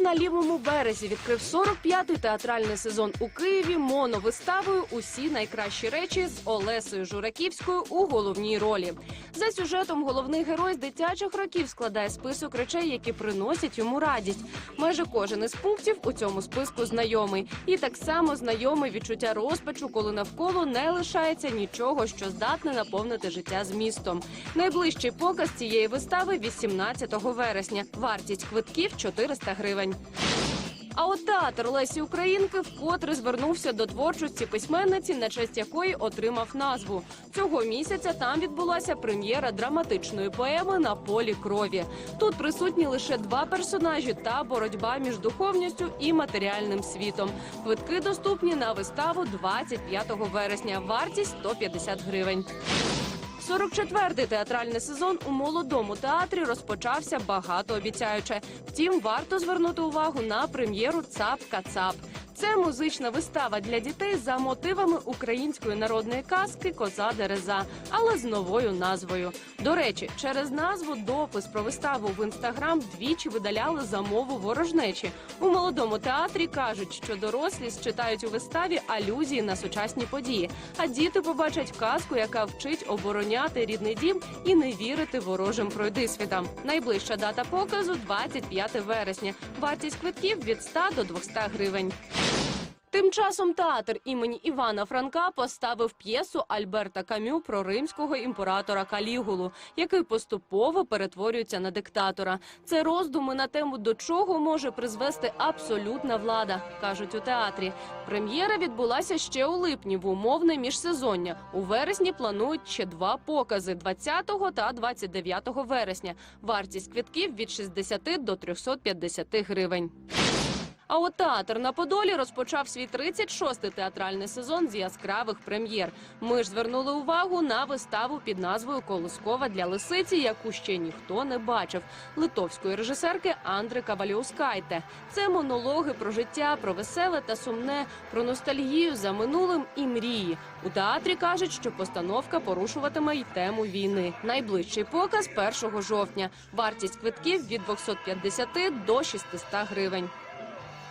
На лівому березі відкрив 45-й театральний сезон у Києві моновиставою Усі найкращі речі з Олесею Жураківською у головній ролі. За сюжетом головний герой з дитячих років складає список речей, які приносять йому радість. Майже кожен із пунктів у цьому списку знайомий, і так само знайоме відчуття розпачу, коли навколо не лишається нічого, що здатне наповнити життя змістом. Найближчий показ цієї вистави 18 вересня. Вартість квитків 400 гривень. А от театр Лесі Українки вкотре звернувся до творчості письменниці, на честь якої отримав назву. Цього місяця там відбулася прем'єра драматичної поеми на полі крові. Тут присутні лише два персонажі та боротьба між духовністю і матеріальним світом. Квитки доступні на виставу 25 вересня. Вартість 150 гривень. 44-й театральний сезон у молодому театрі розпочався багатообіцяюче. Втім, варто звернути увагу на прем'єру Цап Кацап. Це музична вистава для дітей за мотивами української народної казки Коза Дереза, але з новою назвою. До речі, через назву допис про виставу в інстаграм двічі видаляли за мову ворожнечі. У молодому театрі кажуть, що дорослі считають у виставі алюзії на сучасні події, а діти побачать казку, яка вчить обороняти рідний дім і не вірити ворожим пройдисвітам. Найближча дата показу 25 вересня. Вартість квитків від 100 до 200 гривень. Тим часом театр імені Івана Франка поставив п'єсу Альберта Камю про римського імператора Калігулу, який поступово перетворюється на диктатора. Це роздуми на тему, до чого може призвести абсолютна влада, кажуть у театрі. Прем'єра відбулася ще у липні в умовне міжсезоння. У вересні планують ще два покази 20 та 29 вересня. Вартість квитків від 60 до 350 гривень. А от театр на Подолі розпочав свій 36-й театральний сезон з яскравих прем'єр. Ми ж звернули увагу на виставу під назвою Колискова для лисиці, яку ще ніхто не бачив. Литовської режисерки Андри Каваліускайте. Це монологи про життя, про веселе та сумне, про ностальгію за минулим і мрії. У театрі кажуть, що постановка порушуватиме й тему війни. Найближчий показ 1 жовтня. Вартість квитків від 250 до 600 гривень.